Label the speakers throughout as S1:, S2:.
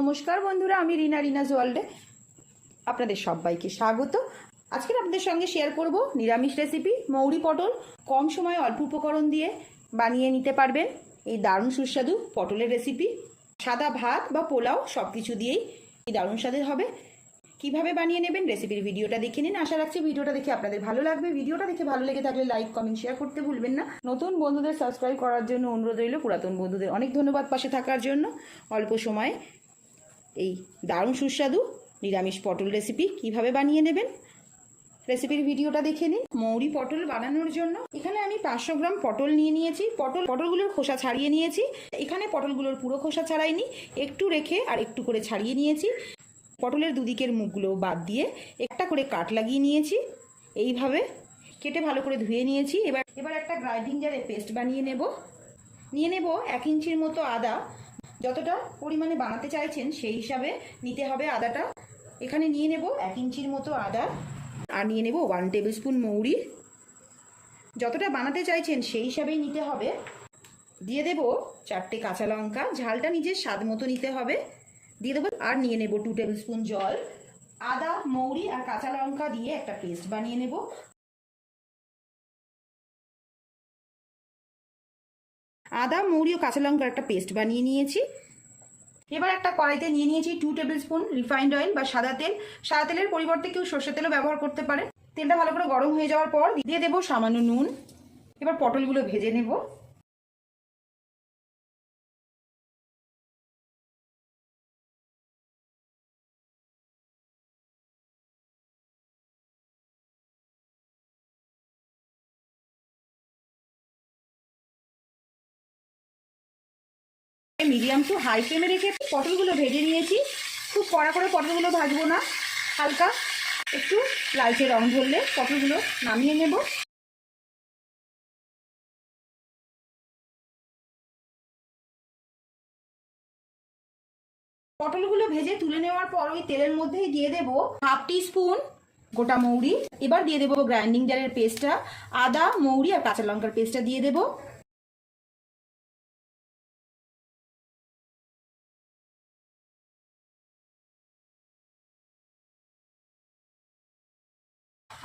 S1: নমস্কার বন্ধুরা, আমি রিনা রিনাজ ওয়ার্ল্ডে আপনাদের সবাইকে স্বাগত। আজকের আপনাদের সঙ্গে শেয়ার করব নিরামিষ রেসিপি মৌরি পটল। কম সময়ে অল্প উপকরণ দিয়ে বানিয়ে নিতে পারবেন। এই দারুণ সুস্বাদু পটলের রেসিপি সাদা ভাত বা পোলাও সব কিছু দিয়েই এই দারুণ স্বাদের হবে। কীভাবে বানিয়ে নেবেন রেসিপির ভিডিওটা দেখে নিন। আশা রাখছি ভিডিওটা দেখে আপনাদের ভালো লাগবে। ভিডিওটা দেখে ভালো লেগে থাকলে লাইক কমেন্ট শেয়ার করতে ভুলবেন না। নতুন বন্ধুদের সাবস্ক্রাইব করার জন্য অনুরোধ রইল। পুরাতন বন্ধুদের অনেক ধন্যবাদ পাশে থাকার জন্য। অল্প সময়ে এই দারুণ সুস্বাদু নিরামিষ পটল রেসিপি কীভাবে বানিয়ে নেবেন? রেসিপির ভিডিওটা দেখে নিন। মৌরি পটল বানানোর জন্য এখানে আমি পাঁচশো গ্রাম পটল নিয়ে নিয়েছি। পটল পটলগুলোর খোসা ছাড়িয়ে নিয়েছি। এখানে পটলগুলোর পুরো খোসা ছাড়াইনি। একটু রেখে আর একটু করে ছাড়িয়ে নিয়েছি। পটলের দুদিকের মুখগুলো বাদ দিয়ে একটা করে কাট লাগিয়ে নিয়েছি। এইভাবে কেটে ভালো করে ধুয়ে নিয়েছি। এবার এবার একটা গ্রাইন্ডিং জারে পেস্ট বানিয়ে নেব। নিয়ে নেব এক ইঞ্চির মতো আদা যতটা পরিমাণে বানাতে চাইছেন সেই হিসাবে নিতে হবে আদাটা। এখানে নিয়ে নেব এক ইঞ্চির মতো আদা আর নিয়ে নেব ওয়ান টেবিল স্পুন মৌরি। যতটা বানাতে চাইছেন সেই হিসাবেই নিতে হবে। দিয়ে দেব চারটে কাঁচা লঙ্কা, ঝালটা নিজের স্বাদ মতো নিতে হবে। দিয়ে দেবো আর নিয়ে নেব টু টেবিল স্পুন জল। আদা, মৌরি আর কাঁচা লঙ্কা দিয়ে একটা পেস্ট বানিয়ে নেব। আদা, মৌরি ও কাঁচা লঙ্কার একটা পেস্ট বানিয়ে নিয়েছি। এবার একটা কড়াইতে নিয়ে নিয়েছি two tablespoon refined oil বা সাদা তেল। সাদা তেলের পরিবর্তে কেউ সর্ষের তেলও ব্যবহার করতে পারে। তেলটা ভালো করে গরম হয়ে যাওয়ার পর দিয়ে দেবো সামান্য নুন। এবার পটলগুলো ভেজে নেব। মিডিয়াম টু হাই ফ্লেমে রেখে পটলগুলো ভেজে নিয়েছি। খুব কড়া করে পটলগুলো ভাজবো না। হালকা একটু লালচে রং ধরলে পটলগুলো নামিয়ে নেব। পটলগুলো ভেজে তুলে নেওয়ার পর ওই তেলের মধ্যেই দিয়ে দেব হাফ টি স্পুন গোটা মৌরি। এবার দিয়ে দেবো গ্রাইন্ডিং জারের পেস্টটা আদা, মৌরি আর কাঁচা লঙ্কার পেস্টটা দিয়ে দেবো।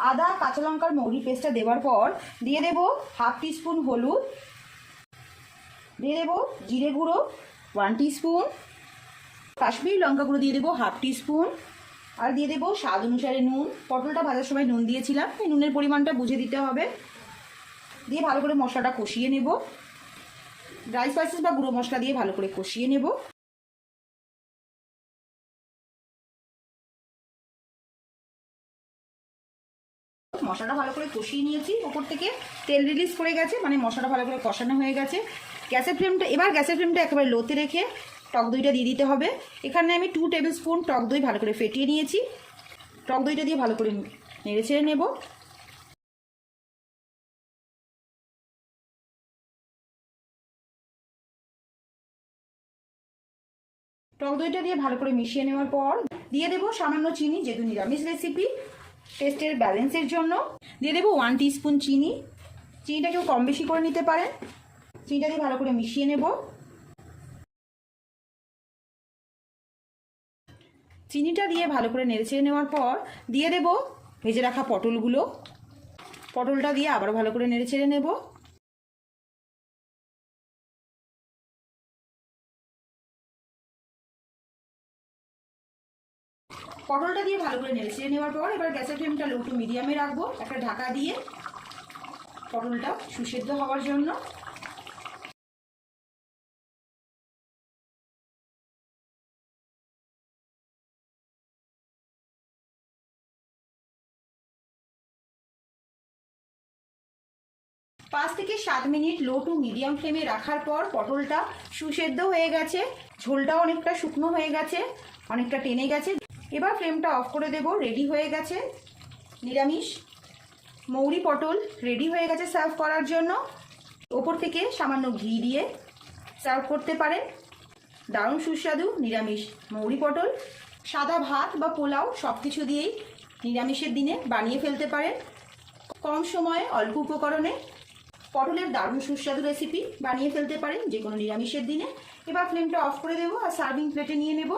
S1: আদা, কাঁচা লঙ্কার মৌরি পেস্টটা দেওয়ার পর দিয়ে দেব হাফ টিস্পুন হলুদ, দিয়ে দেব জিরে গুঁড়ো ওয়ান টিস্পুন কাশ্মীরি লঙ্কা গুঁড়ো দিয়ে দেবো হাফ টিস্পুন আর দিয়ে দেবো স্বাদ অনুসারে নুন। পটলটা ভাজার সময় নুন দিয়েছিলাম, এই নুনের পরিমাণটা বুঝে দিতে হবে। দিয়ে ভালো করে মশলাটা কষিয়ে নেব। ড্রাই স্পাইসেস বা গুঁড়ো মশলা দিয়ে ভালো করে কষিয়ে নেব। মশলাটা ভালো করে কষিয়ে নিয়েছি। ওপর থেকে তেল রিলিজ করে গেছে মানে মশলাটা ভালো করে কষানো হয়ে গেছে। গ্যাসের ফ্লেমটা, এবার গ্যাসের ফ্লেমটা একেবারে লোতে রেখে টক দইটা দিয়ে দিতে হবে। এখানে আমি টু টেবিল স্পুন টক দই ভালো করে ফেটিয়ে নিয়েছি। টক দইটা দিয়ে ভালো করে নেড়ে ছেড়ে নেব। টক দইটা দিয়ে ভালো করে মিশিয়ে নেওয়ার পর দিয়ে দেবো সামান্য চিনি, যেহেতু নিরামিষ রেসিপি টেস্টের ব্যালেন্সের জন্য। দিয়ে দেবো ওয়ান স্পুন চিনি। চিনিটা কেউ কম বেশি করে নিতে পারেন। চিনিটা দিয়ে ভালো করে মিশিয়ে নেব। চিনিটা দিয়ে ভালো করে নেড়েচেড়ে নেওয়ার পর দিয়ে দেব ভেজে রাখা পটলগুলো। পটলটা দিয়ে আবার ভালো করে নেড়েচেড়ে নেব। পটলটা দিয়ে ভালো করে নেড়ে নেওয়ার পর এবার গ্যাসের ফ্লেমটা লো টু মিডিয়ামে রাখব। একটা ঢাকা দিয়ে পটলটা সুসেদ্ধ হওয়ার জন্য। পাঁচ থেকে সাত মিনিট লো টু মিডিয়াম ফ্লেমে রাখার পর পটলটা সুসেদ্ধ হয়ে গেছে। ঝোলটাও অনেকটা শুকনো হয়ে গেছে, অনেকটা টেনে গেছে। এবার ফ্লেমটা অফ করে দেব রেডি হয়ে গেছে। নিরামিষ। মৌরি পটল রেডি হয়ে গেছে সার্ভ করার জন্য। ওপর থেকে সামান্য ঘি দিয়ে সার্ভ করতে পারেন। দারুণ সুস্বাদু নিরামিষ মৌরি পটল। সাদা ভাত বা পোলাও সব কিছু দিয়েই নিরামিষের দিনে বানিয়ে ফেলতে পারেন। কম সময়ে অল্প উপকরণে পটলের দারুণ সুস্বাদু রেসিপি বানিয়ে ফেলতে পারেন যে কোনো নিরামিষের দিনে। এবার ফ্লেমটা অফ করে দেবো আর সার্ভিং প্লেটে নিয়ে নেব।